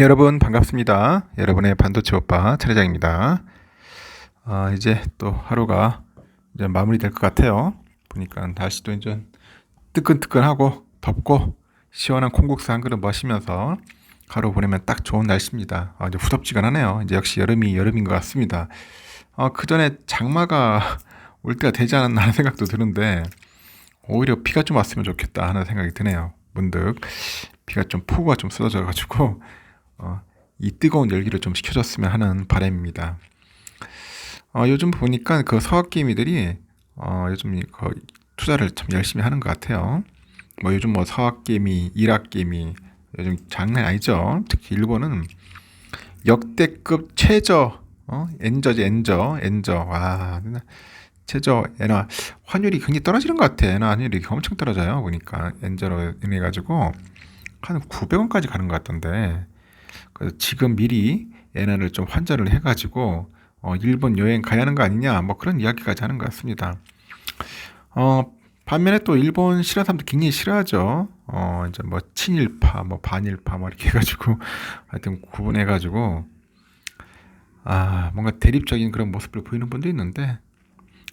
여러분 반갑습니다. 여러분의 반도체 오빠 차례장입니다. 아, 이제 또 하루가 이제 마무리될 것 같아요. 보니까 날씨도 이제 뜨끈뜨끈하고 덥고 시원한 콩국수 한 그릇 마시면서 하루 보내면 딱 좋은 날씨입니다. 아, 이제 후덥지근하네요. 이제 역시 여름이 여름인 것 같습니다. 아, 그 전에 장마가 올 때가 되지 않았나 하는 생각도 드는데 오히려 비가 좀 왔으면 좋겠다 하는 생각이 드네요. 문득 비가 좀 폭우가 좀 쏟아져 가지고 어, 이 뜨거운 열기를 좀 식혀줬으면 하는 바람입니다. 어, 요즘 보니까 그 서학개미들이 어, 요즘 그 투자를 참 열심히 하는 것 같아요. 뭐 요즘 뭐 서학개미, 일학개미 요즘 장난 아니죠. 특히 일본은 역대급 최저 어? 엔저지 엔저 엔저 와 최저 엔화 환율이 굉장히 떨어지는 것 같아. 엔화 환율이 엄청 떨어져요. 보니까 엔저로 인해 가지고 한 900원까지 가는 것 같던데 그래서 지금 미리 엔화를 좀 환전을 해가지고 어, 일본 여행 가야 하는 거 아니냐 뭐 그런 이야기까지 하는 것 같습니다. 어, 반면에 또 일본 싫어하는 사람들 굉장히 싫어하죠. 어, 이제 뭐 친일파, 뭐 반일파, 뭐 이렇게 해가지고 하여튼 구분해가지고 아 뭔가 대립적인 그런 모습을 보이는 분도 있는데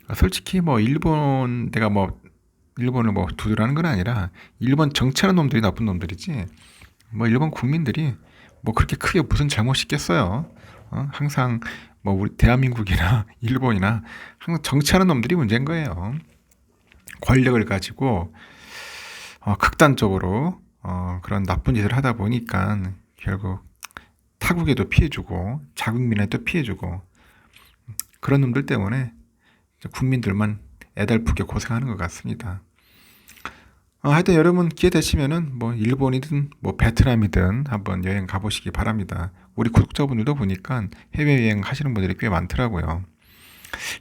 아, 솔직히 뭐 일본 내가 뭐 일본을 뭐 두드라는 건 아니라 일본 정치하는 놈들이 나쁜 놈들이지 뭐 일본 국민들이 뭐 그렇게 크게 무슨 잘못이 있겠어요. 어? 항상 뭐 우리 대한민국이나 일본이나 항상 정치하는 놈들이 문제인 거예요. 권력을 가지고 어, 극단적으로 어, 그런 나쁜 짓을 하다 보니까 결국 타국에도 피해주고 자국민한테도 피해주고 그런 놈들 때문에 국민들만 애달프게 고생하는 것 같습니다. 어, 하여튼 여러분 기회 되시면은 뭐 일본이든 뭐 베트남이든 한번 여행 가보시기 바랍니다. 우리 구독자분들도 보니까 해외여행 하시는 분들이 꽤 많더라고요.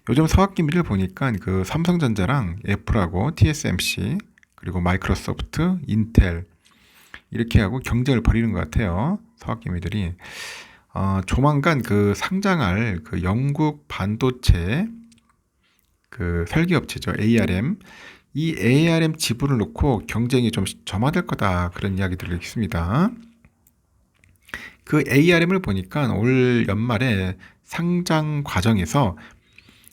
요즘 서학기미를 보니까 그 삼성전자랑 애플하고 TSMC 그리고 마이크로소프트, 인텔 이렇게 하고 경쟁을 벌이는 것 같아요. 서학기미들이 어, 조만간 그 상장할 그 영국 반도체 그 설계업체죠 ARM 이 ARM 지분을 놓고 경쟁이 좀 점화될 거다 그런 이야기들을 있습니다. 그 ARM을 보니까 올 연말에 상장 과정에서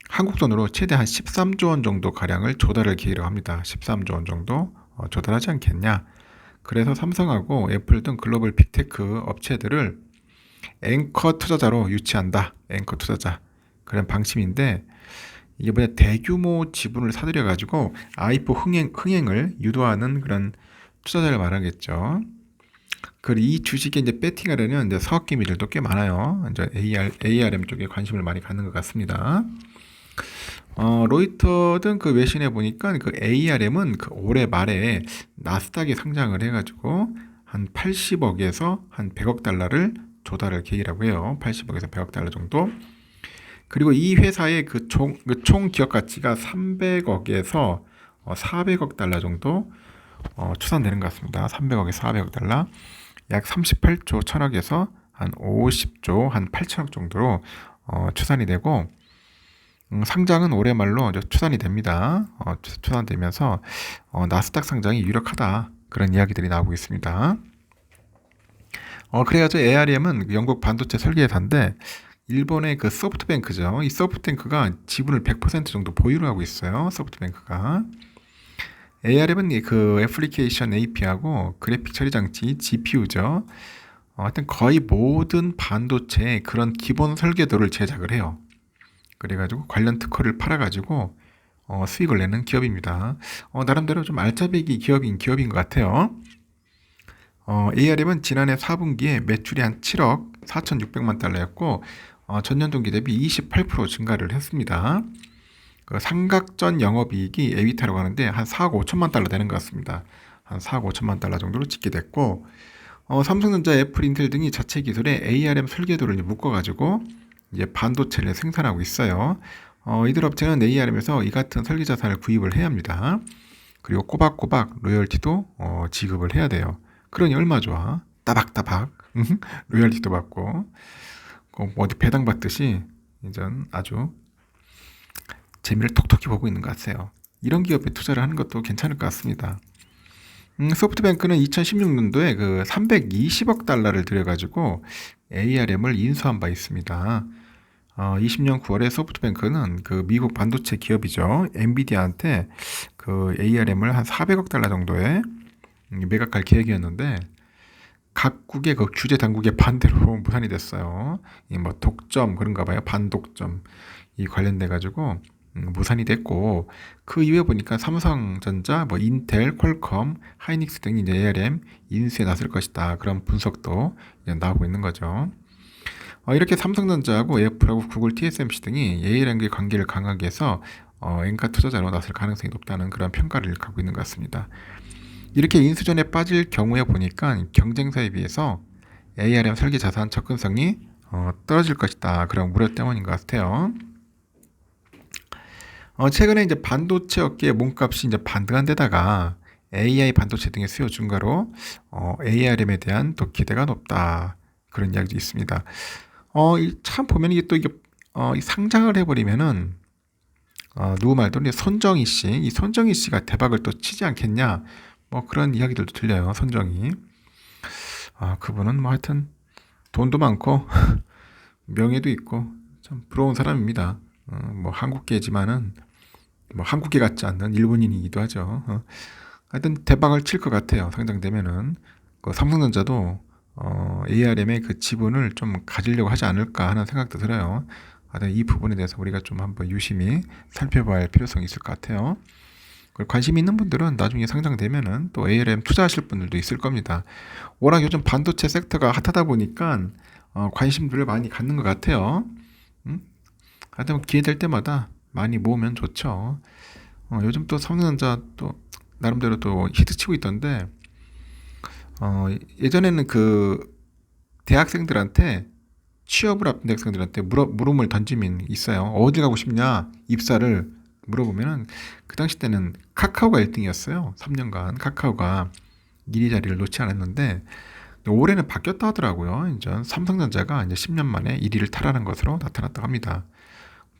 한국 돈으로 최대 한 13조 원 정도 가량을 조달을 기회로 합니다. 13조 원 정도 어, 조달하지 않겠냐. 그래서 삼성하고 애플 등 글로벌 빅테크 업체들을 앵커 투자자로 유치한다. 앵커 투자자. 그런 방침인데 뭐냐 대규모 지분을 사들여 가지고 아이포 흥행 흥행을 유도하는 그런 투자자를 말하겠죠. 그리고 이 주식에 이제 배팅하려는 이제 사업기미들도 꽤 많아요. 이제 AR, ARM 쪽에 관심을 많이 갖는 것 같습니다. 어, 로이터 등 그 외신에 보니까 그 ARM은 그 올해 말에 나스닥에 상장을 해가지고 한 80억에서 한 100억 달러를 조달할 계획이라고 해요. 80억에서 100억 달러 정도. 그리고 이 회사의 그 총, 그 총 기업 가치가 300억에서 400억 어, 달러 정도 어, 추산되는 것 같습니다. 300억에서 400억 달러, 약 38조 천억에서 한 50조 한 8천억 정도로 어, 추산이 되고 음, 상장은 올해 말로 추산이 됩니다. 어, 추산되면서 어, 나스닥 상장이 유력하다 그런 이야기들이 나오고 있습니다. 어, 그래가지고 ARM은 영국 반도체 설계회사인데 일본의 그 소프트뱅크죠. 이 소프트뱅크가 지분을 100% 정도 보유를 하고 있어요. 소프트뱅크가. ARM은 그 애플리케이션 AP하고 그래픽 처리 장치 GPU죠. 어, 하여튼 거의 모든 반도체 그런 기본 설계도를 제작을 해요. 그래가지고 관련 특허를 팔아가지고 어, 수익을 내는 기업입니다. 어, 나름대로 좀 알짜배기 기업인 기업인 것 같아요. 어, ARM은 지난해 4분기에 매출이 한 7억 4,600만 달러였고 어, 전년 동기 대비 28% 증가를 했습니다. 그 삼각전 영업이익이 에비타라고 하는데 한 4억 5천만 달러 되는 것 같습니다. 한 4억 5천만 달러 정도로 찍게 됐고 어, 삼성전자, 애플, 인텔 등이 자체 기술에 ARM 설계도를 묶어가지고 이제 반도체를 생산하고 있어요. 어, 이들 업체는 ARM에서 이 같은 설계 자산을 구입을 해야 합니다. 그리고 꼬박꼬박 로열티도 어, 지급을 해야 돼요. 그러니 얼마 좋아? 따박따박 로열티도 받고 뭐 어디 배당 받듯이 이제 아주 재미를 톡톡히 보고 있는 것 같아요. 이런 기업에 투자를 하는 것도 괜찮을 것 같습니다. 음, 소프트뱅크는 2016년도에 그 320억 달러를 들여가지고 ARM을 인수한 바 있습니다. 어, 20년 9월에 소프트뱅크는 그 미국 반도체 기업이죠. 엔비디아한테 그 ARM을 한 400억 달러 정도에 매각할 계획이었는데 각국의 그 규제 당국의 반대로 무산이 됐어요. 이뭐 독점 그런가 봐요. 반독점 이 관련돼 가지고 음, 무산이 됐고 그 이후에 보니까 삼성전자, 뭐 인텔, 퀄컴, 하이닉스 등이 이제 ARM 인수에 나설 것이다 그런 분석도 나오고 있는 거죠. 어, 이렇게 삼성전자하고 애플하고 구글, TSMC 등이 ARM과의 관계를 강하게 해서 어, 엔가 투자자로 나설 가능성이 높다는 그런 평가를 갖고 있는 것 같습니다. 이렇게 인수전에 빠질 경우에 보니까 경쟁사에 비해서 ARM 설계 자산 접근성이 어, 떨어질 것이다 그런 우려 때문인 것 같아요. 어, 최근에 이제 반도체 업계의 몸값이 이제 반등한 데다가 AI 반도체 등의 수요 증가로 어, ARM에 대한 또 기대가 높다 그런 이야기도 있습니다. 어, 이참 보면 이게 또 이게 어, 이 상장을 해버리면은 어, 누구 말도 손정희 씨, 이 손정희 씨가 대박을 또 치지 않겠냐, 뭐 그런 이야기들도 들려요. 손정희. 아, 그분은 뭐 하여튼 돈도 많고 명예도 있고 참 부러운 사람입니다. 어, 뭐 한국계지만은 뭐 한국계 같지 않는 일본인이기도 하죠. 어. 하여튼 대박을 칠 것 같아요. 상장되면은 그 삼성전자도 어, ARM의 그 지분을 좀 가지려고 하지 않을까 하는 생각도 들어요. 하여튼 이 부분에 대해서 우리가 좀 한번 유심히 살펴봐야 할 필요성이 있을 것 같아요. 관심 있는 분들은 나중에 상장되면은 또 ARM 투자하실 분들도 있을 겁니다. 워낙 요즘 반도체 섹터가 핫하다 보니까 어, 관심들을 많이 갖는 것 같아요. 음? 하여튼 기회 될 때마다 많이 모으면 좋죠. 어, 요즘 또 삼성전자 또 나름대로 또 히트치고 있던데 어, 예전에는 그 대학생들한테 취업을 앞둔 대학생들한테 물어, 물음을 던지면 있어요. 어디 가고 싶냐? 입사를 물어보면은 그 당시 때는 카카오가 1등이었어요. 3년간 카카오가 1위 자리를 놓지 않았는데 올해는 바뀌었다 하더라고요. 이제 삼성전자가 이제 10년 만에 1위를 탈환한 것으로 나타났다고 합니다.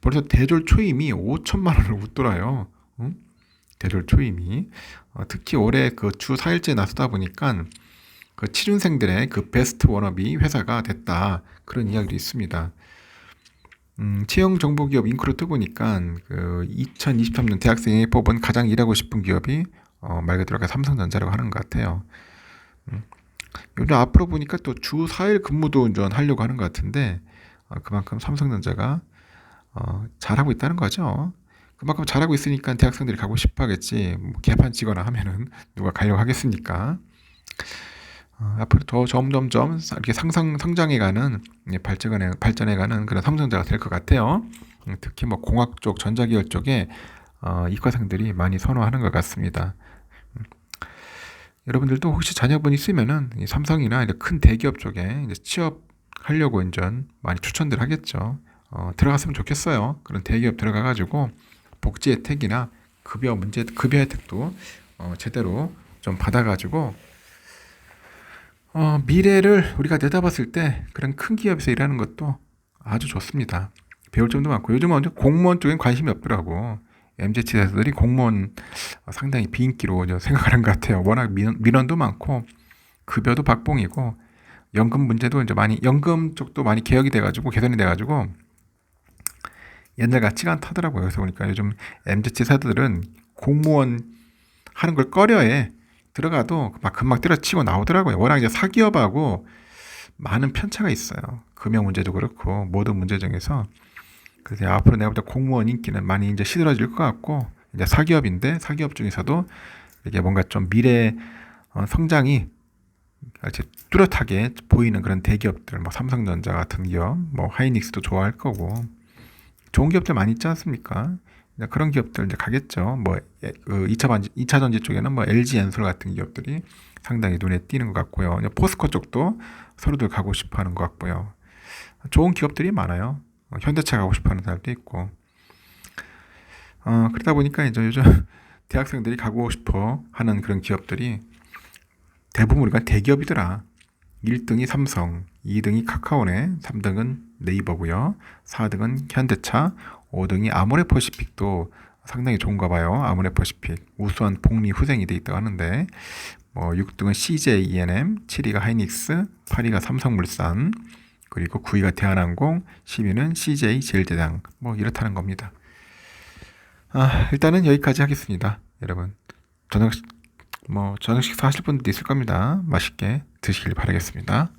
벌써 대졸 초임이 5천만 원을 웃돌아요. 응? 대졸 초임이 어, 특히 올해 그 주 4일째 나서다 보니까 그 취준생들의 그 베스트 워너비 회사가 됐다 그런 이야기도 있습니다. 음, 채용 정보 기업 인크로 뜨보니까 그 2023년 대학생이 뽑은 가장 일하고 싶은 기업이 어, 말 그대로 삼성전자라고 하는 것 같아요. 음, 요즘 앞으로 보니까 또 주 4일 근무도 운전 하려고 하는 것 같은데 어, 그만큼 삼성전자가 어, 잘하고 있다는 거죠. 그만큼 잘하고 있으니까 대학생들이 가고 싶어 하겠지. 뭐 개판 치거나 하면은 누가 가려고 하겠습니까? 어, 앞으로 더 점점점 이렇게 상상 성장해가는 발전해 발전해가는 그런 삼성자가 될 것 같아요. 음, 특히 뭐 공학 쪽, 전자기업 쪽에 어, 이과생들이 많이 선호하는 것 같습니다. 음. 여러분들도 혹시 자녀분 있으면은 삼성이나 큰 대기업 쪽에 취업하려고 이제 많이 추천들 하겠죠. 어, 들어갔으면 좋겠어요. 그런 대기업 들어가가지고 복지 혜택이나 급여 문제, 급여 혜택도 어, 제대로 좀 받아가지고 어, 미래를 우리가 내다봤을 때 그런 큰 기업에서 일하는 것도 아주 좋습니다. 배울 점도 많고 요즘은 공무원 쪽엔 관심이 없더라고. MZ 세대들이 공무원 상당히 비인기로 생각하는 것 같아요. 워낙 민원, 민원 도 많고 급여도 박봉이고 연금 문제도 이제 많이 연금 쪽도 많이 개혁이 돼가지고 개선이 돼가지고 옛날 같지가 않다더라고요. 그래서 보니까 요즘 MZ 세대들은 공무원 하는 걸 꺼려해. 들어가도 막 금방 때려치고 나오더라고요. 워낙 이제 사기업하고 많은 편차가 있어요. 금융 문제도 그렇고 모든 문제 중에서 그래서 앞으로 내가 볼 때 공무원 인기는 많이 이제 시들어질 것 같고 이제 사기업인데 사기업 중에서도 이게 뭔가 좀 미래 어, 성장이 이제 뚜렷하게 보이는 그런 대기업들, 뭐 삼성전자 같은 기업, 뭐 하이닉스도 좋아할 거고 좋은 기업들 많이 있지 않습니까? 그런 기업들 이제 가겠죠. 뭐, 예, 그 2차 반지, 2차 전지 쪽에는 뭐 LG 엔솔 같은 기업들이 상당히 눈에 띄는 것 같고요. 포스코 쪽도 서로들 가고 싶어 하는 것 같고요. 좋은 기업들이 많아요. 어, 현대차 가고 싶어 하는 사람도 있고. 어, 그러다 보니까 이제 요즘 대학생들이 가고 싶어 하는 그런 기업들이 대부분 우리가 대기업이더라. 1등이 삼성, 2등이 카카오네, 3등은 네이버고요. 4등은 현대차, 5등이 아모레퍼시픽도 상당히 좋은가 봐요. 아모레퍼시픽 우수한 복리 후생이 돼 있다고 하는데 뭐 6등은 CJ E&M, 7위가 하이닉스, 8위가 삼성물산, 그리고 9위가 대한항공, 10위는 CJ 제일제당. 뭐 이렇다는 겁니다. 아, 일단은 여기까지 하겠습니다. 여러분. 저녁 뭐 저녁 식사 하실 분도 있을 겁니다. 맛있게 드시길 바라겠습니다.